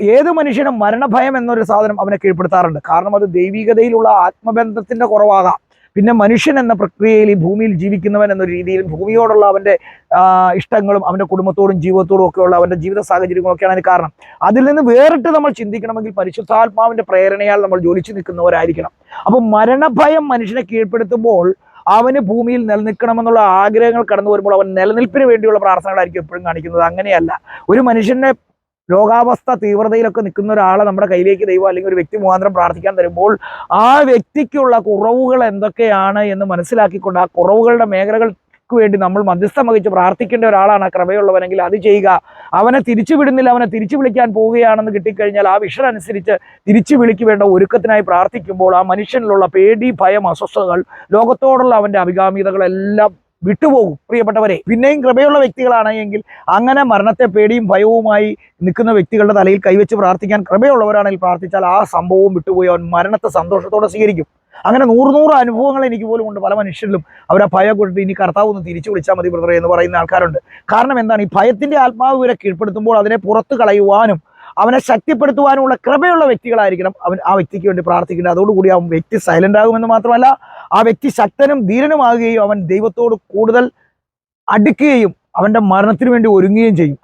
ഏത് മനുഷ്യനും മരണഭയം എന്നൊരു സാധനം അവനെ കീഴ്പ്പെടുത്താറുണ്ട്. കാരണം അത് ദൈവികതയിലുള്ള ആത്മബന്ധത്തിന്റെ കുറവാകാം. പിന്നെ മനുഷ്യൻ എന്ന പ്രക്രിയയിൽ ഈ ഭൂമിയിൽ ജീവിക്കുന്നവൻ എന്ന രീതിയിൽ ഭൂമിയോടുള്ള അവന്റെ ഇഷ്ടങ്ങളും അവന്റെ കുടുംബത്തോടും ജീവിതത്തോടും ഒക്കെയുള്ള അവന്റെ ജീവിത സാഹചര്യങ്ങളൊക്കെയാണ് അതിന് കാരണം. അതിൽ നിന്ന് വേറിട്ട് നമ്മൾ ചിന്തിക്കണമെങ്കിൽ പരിശുദ്ധാത്മാവിന്റെ പ്രേരണയാൽ നമ്മൾ ജോലിച്ചു നിൽക്കുന്നവരായിരിക്കണം. അപ്പം മരണഭയം മനുഷ്യനെ കീഴ്പ്പെടുത്തുമ്പോൾ അവന് ഭൂമിയിൽ നിലനിൽക്കണമെന്നുള്ള ആഗ്രഹങ്ങൾ കടന്നു വരുമ്പോൾ അവൻ നിലനിൽപ്പിന് വേണ്ടിയുള്ള പ്രാർത്ഥനകളായിരിക്കും എപ്പോഴും കാണിക്കുന്നത്. അങ്ങനെയല്ല. ഒരു മനുഷ്യന്റെ രോഗാവസ്ഥ തീവ്രതയിലൊക്കെ നിൽക്കുന്ന ഒരാളെ നമ്മുടെ കയ്യിലേക്ക് ദൈവം അല്ലെങ്കിൽ ഒരു വ്യക്തി മുഖാന്തരം പ്രാർത്ഥിക്കാൻ തരുമ്പോൾ ആ വ്യക്തിക്കുള്ള കുറവുകൾ എന്തൊക്കെയാണ് എന്ന് മനസ്സിലാക്കിക്കൊണ്ട് ആ കുറവുകളുടെ മേഖലകൾ വേണ്ടി നമ്മൾ മധ്യസ്ഥം വഹിച്ച് പ്രാർത്ഥിക്കേണ്ട ഒരാളാണ് ക്രമയുള്ളവനെങ്കിൽ അത് ചെയ്യുക. അവനെ തിരിച്ചു വിടുന്നില്ല അവനെ തിരിച്ചു വിളിക്കാൻ പോവുകയാണെന്ന് കിട്ടിക്കഴിഞ്ഞാൽ ആ വിഷൻ അനുസരിച്ച് തിരിച്ചു വിളിക്ക് വേണ്ട ഒരുക്കത്തിനായി പ്രാർത്ഥിക്കുമ്പോൾ ആ മനുഷ്യനിലുള്ള പേടി ഭയം അസ്വസ്ഥതകൾ ലോകത്തോടുള്ള അവന്റെ അഭികാമ്യതകളെല്ലാം വിട്ടുപോകും. പ്രിയപ്പെട്ടവരെ പിന്നെയും കൃപയുള്ള വ്യക്തികളാണ് എങ്കിൽ അങ്ങനെ മരണത്തെ പേടിയും ഭയവുമായി നിൽക്കുന്ന വ്യക്തികളുടെ തലയിൽ കൈവച്ച് പ്രാർത്ഥിക്കാൻ കൃപയുള്ളവരാണെങ്കിൽ പ്രാർത്ഥിച്ചാൽ ആ സംഭവവും വിട്ടുപോയി. അവൻ മരണത്തെ സന്തോഷത്തോടെ സ്വീകരിക്കും. അങ്ങനെ നൂറ് നൂറ് അനുഭവങ്ങൾ എനിക്ക് പോലും ഉണ്ട്. പല മനുഷ്യരിലും അവരെ ഭയം കൊടുത്ത് ഇനി കർത്താവ് ഒന്ന് തിരിച്ചു വിളിച്ചാൽ മതി ബ്രദറെ എന്ന് പറയുന്ന ആൾക്കാരുണ്ട്. കാരണം എന്താണ്? ഈ ഭയത്തിന്റെ ആത്മാവ് ഇവരെ കീഴ്പ്പെടുത്തുമ്പോൾ അതിനെ പുറത്തു കളയുവാനും അവനെ ശക്തിപ്പെടുത്തുവാനുള്ള കൃപയുള്ള വ്യക്തികളായിരിക്കണം അവൻ ആ വ്യക്തിക്ക് വേണ്ടി പ്രാർത്ഥിക്കേണ്ടത്. അതോടുകൂടി ആ വ്യക്തി സൈലന്റ് ആകുമെന്ന് മാത്രമല്ല ആ വ്യക്തി ശക്തനും ധീരനുമാകുകയും അവൻ ദൈവത്തോട് കൂടുതൽ അടുക്കുകയും അവന്റെ മരണത്തിന് വേണ്ടി ഒരുങ്ങുകയും ചെയ്യും.